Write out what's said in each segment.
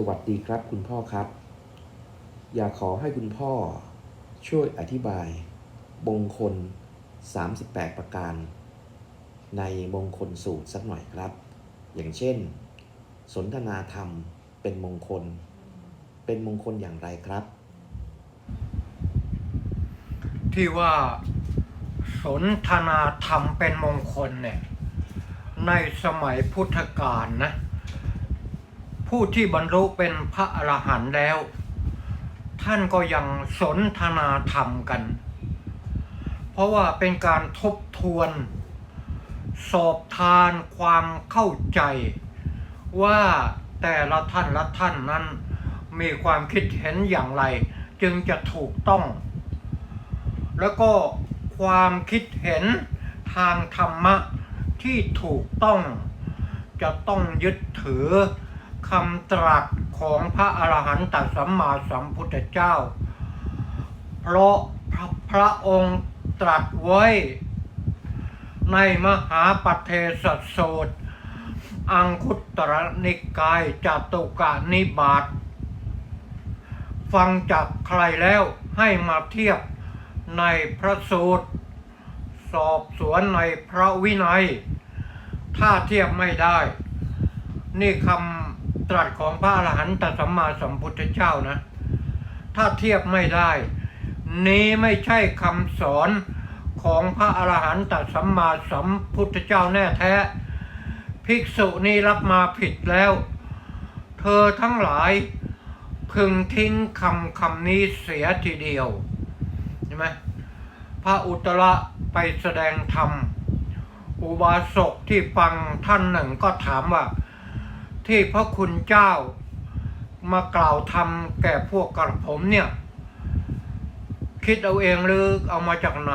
สวัสดีครับคุณพ่อครับ อยากขอให้คุณพ่อช่วยอธิบายมงคล 38 ประการ ในมงคลสูตรสักหน่อยครับ อย่างเช่น สนทนาธรรมเป็นมงคล เป็นมงคลอย่างไรครับ ที่ว่าสนทนาธรรมเป็นมงคลเนี่ยในสมัยพุทธกาลนะ ผู้ที่บรรลุเป็นพระอรหันต์แล้ว ท่านก็ยังสนทนาธรรมกัน เพราะว่าเป็นการทบทวน สอบทานความเข้าใจ ว่าแต่ละท่านละท่านนั้น มีความคิดเห็นอย่างไร จึงจะถูกต้อง แล้วก็ความคิดเห็นทางธรรมะที่ถูกต้อง จะต้องยึดถือ คำตรัสของพระอรหันตสัมมาสัมพุทธเจ้า เพราะพระพระองค์ตรัสไว้ ในมหาปเทศสูตร อังคุตรนิกายจตุกะนิบาตฟังจากใครแล้วให้มาเทียบในพระสูตร สอบสวนในพระวินัย ถ้าเทียบไม่ได้ นี่คำ ตรัสของพระอรหันตสัมมาสัมพุทธเจ้านะ ถ้าเทียบไม่ได้ นี้ไม่ใช่คำสอนของพระอรหันตสัมมาสัมพุทธเจ้าแน่แท้ ภิกษุนี้รับมาผิดแล้ว เธอทั้งหลายพึงทิ้งคำคำนี้เสียทีเดียวใช่ไหมพระอุตระไปแสดงธรรม อุบาสกที่ฟังท่านหนึ่งก็ถามว่า ที่พระคุณเจ้ามากล่าวธรรมแก่พวกกระผมเนี่ย คิดเอาเองหรือเอามาจากไหน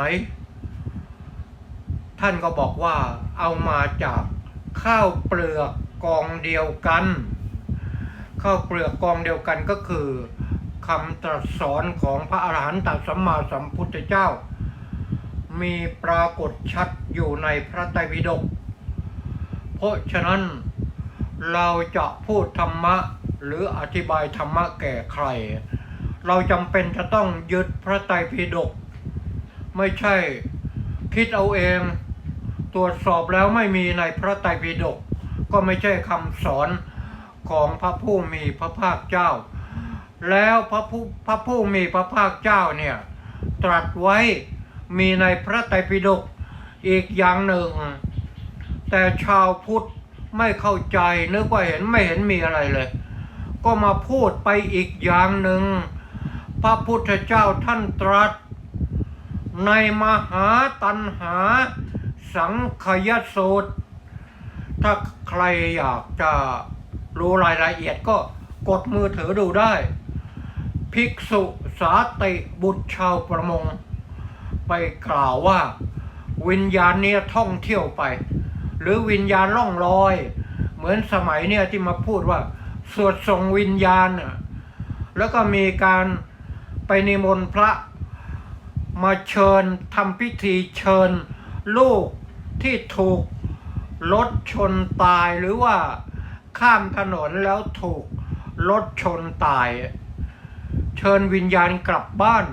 ท่านก็บอกว่าเอามาจากข้าวเปลือกกองเดียวกัน ข้าวเปลือกกองเดียวกันก็คือคำตรัสสอนของพระอรหันตสัมมาสัมพุทธเจ้า มีปรากฏชัดอยู่ในพระไตรปิฎกเพราะฉะนั้น เราจะพูดธรรมะหรืออธิบายธรรมะแก่ใคร เราจำเป็นจะต้องยึดพระไตรปิฎกไม่ใช่ คิดเอาเอง ตรวจสอบแล้วไม่มีในพระไตรปิฎกก็ไม่ใช่คำสอนของพระผู้มีพระภาคเจ้า แล้วพระผู้พระผู้มีพระภาคเจ้าเนี่ยตรัสไว้มีในพระไตรปิฎกอีกอย่างหนึ่ง แต่ชาวพุทธ ไม่เข้าใจนึกว่าเห็นไม่เห็นมีอะไรเลย ก็มาพูดไปอีกอย่างหนึ่ง พระพุทธเจ้าท่านตรัส ในมหาตันหา สังขยสูตร ถ้าใครอยากจะรู้รายละเอียดก็กดมือถือดูได้ ภิกษุสาติบุตรชาวประมง ไปกล่าวว่า วิญญาณเนี่ยท่องเที่ยวไป หรือวิญญาณล่องลอย เหมือนสมัยเนี่ยที่มาพูดว่า สวดส่งวิญญาณ แล้วก็มีการไปนิมนต์พระมาเชิญทำพิธีเชิญ ลูกที่ถูกรถชนตายหรือว่าข้ามถนนแล้วถูกรถชนตาย เชิญวิญญาณกลับบ้าน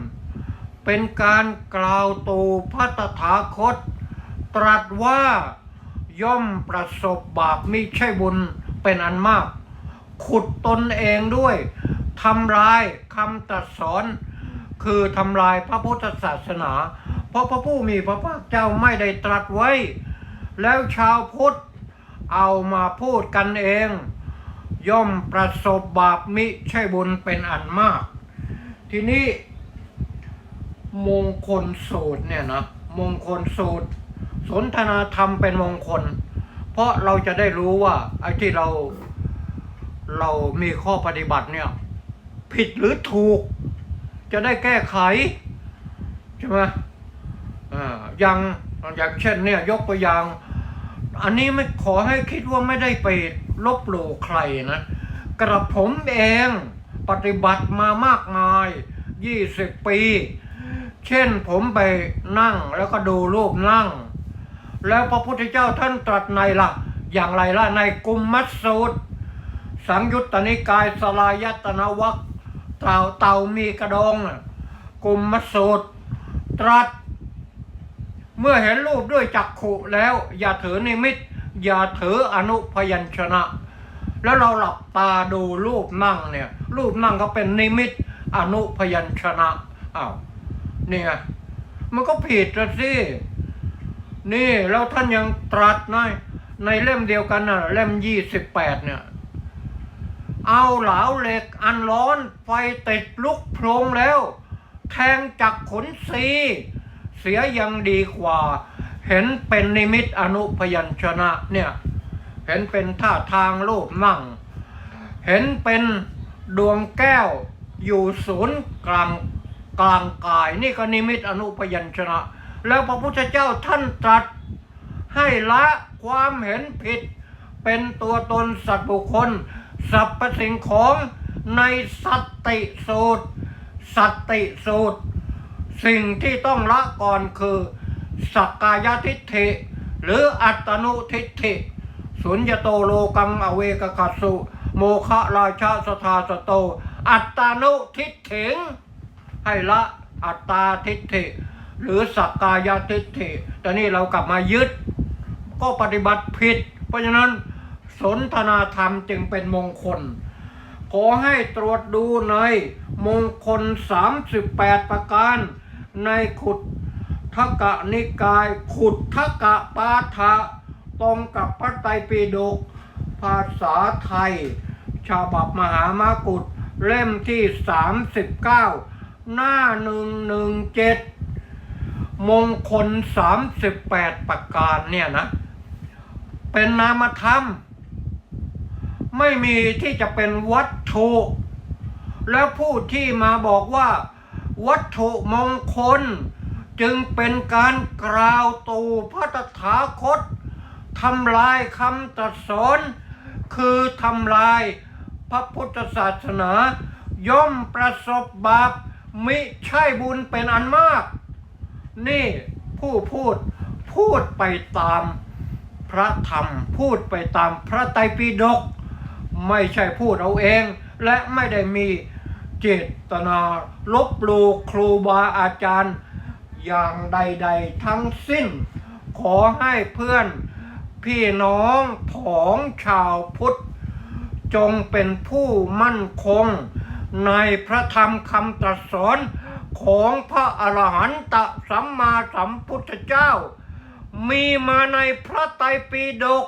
เป็นการกล่าวตูพระตถาคต ตรัสว่า ย่อมประสบบาปมิใช่บุญเป็นอันมาก ขุดตนเองด้วยทำลายคำตรัสสอน คือทำลายพระพุทธศาสนา เพราะพระผู้มีพระภาคเจ้าไม่ได้ตรัสไว้ แล้วชาวพุทธเอามาพูดกันเอง ย่อมประสบบาปมิใช่บุญเป็นอันมาก ทีนี้มงคลสูตรเนี่ยนะมงคลสูตร สนทนาธรรมเป็นมงคล เพราะเราจะได้รู้ว่าไอ้ที่เราเรามีข้อปฏิบัติเนี่ย ผิดหรือถูก จะได้แก้ไขใช่ไหมอย่างอย่างเช่นเนี่ยยกตัวอย่าง อันนี้ไม่ขอให้คิดว่าไม่ได้ไปลบหลู่ใครนะกระผมเองปฏิบัติมามากมายยี่สิบปี เช่นผมไปนั่งแล้วก็ดูรูปนั่ง แล้วพระพุทธเจ้าท่านตรัสในละอย่างไรล่ะในกุมมัสสูตร สังยุตตนิกายสลายตนวัคเต่าเต่ามีกระดองกลุ่มมสูตร ตรัส เมื่อเห็นรูปด้วยจักขุแล้ว อย่าถือนิมิต อย่าถืออนุพยัญชนะ แล้วเราหลับตาดูรูปนั่งเนี่ย รูปนั่งก็เป็นนิมิตอนุพยัญชนะอ้าวเนี่ยมันก็ผิดละสิ นี่แล้วท่านยังตรัสนะในเล่มเดียวกันน่ะ เล่มยี่สิบแปดเนี่ย เอาเหลาเหล็กอันร้อนไฟติดลุกโพรงแล้ว แทงจากขนสี เสียยังดีกว่า เห็นเป็นนิมิตอนุพยัญชนะเนี่ย เห็นเป็นท่าทางรูปนั่ง เห็นเป็นดวงแก้วอยู่ศูนย์กลางกลางกาย นี่ก็นิมิตอนุพยัญชนะ แล้วพระพุทธเจ้าท่านตรัสให้ละความเห็นผิด เป็นตัวตนสัตว์บุคคลสรรพสิ่งของในสัตติสูตร สัตติสูตร สิ่งที่ต้องละก่อนคือ สักกายทิฏฐิ หรืออัตโนทิฏฐิ สุญญโตโลกังอเวกขัสสุโมคะราชาสทาสโต อัตตานุทิฏฐิงให้ละอัตตาทิฏฐิ หรือสักกายทิฏฐิแต่นี่เรากลับมายึด ก็ปฏิบัติผิด เพราะฉะนั้นสนทนาธรรมจึงเป็นมงคล ขอให้ตรวจดูในมงคล 38 ประการ ในขุดทกะนิกาย ขุดทกะปาฐะตรงกับพระไตรปิฎกภาษาไทย ฉบับมหามากุฏเล่มที่ 39 หน้า 117 มงคล38ประการเนี่ยนะ เป็นนามธรรม ไม่มีที่จะเป็นวัตถุ แล้วผู้ที่มาบอกว่า วัตถุมงคล จึงเป็นการกล่าวตูพระตถาคตทำลายคำตรัสสอนคือทำลายพระพุทธศาสนา ย่อมประสบบาปมิใช่บุญเป็นอันมาก นี่ผู้พูดพูดไปตามพระธรรม พูดไปตามพระไตรปิฎกไม่ใช่พูดเอาเอง และไม่ได้มีเจตนาลบหลู่ครูบาอาจารย์ อย่างใด ๆ ทั้งสิ้น ขอให้เพื่อนพี่น้องผองชาวพุทธ จงเป็นผู้มั่นคง ในพระธรรมคำตรัสสอน ของพระอรหันตสัมมาสัมพุทธเจ้า มีมาในพระไตรปิฎก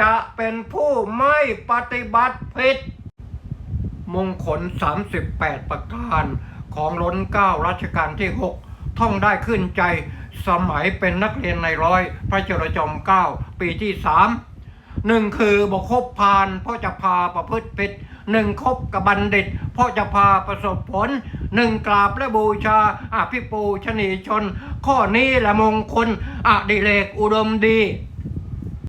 จะเป็นผู้ไม่ปฏิบัติผิด มงคล 38 ประการของล้นเก้ารัชกาลที่ 6 ท่องได้ขึ้นใจสมัยเป็นนักเรียนในร้อย พระเจ้าจอมเก้าปีที่สามหนึ่งคือบกคบพานเพราะจะพาประพฤติผิดหนึ่งคบกับบัณฑิต เพราะจะพาประสบผล หนึ่งกราบและบูชาอภิปูชนีชน ข้อนี้และมงคลอดิเลกอุดมดี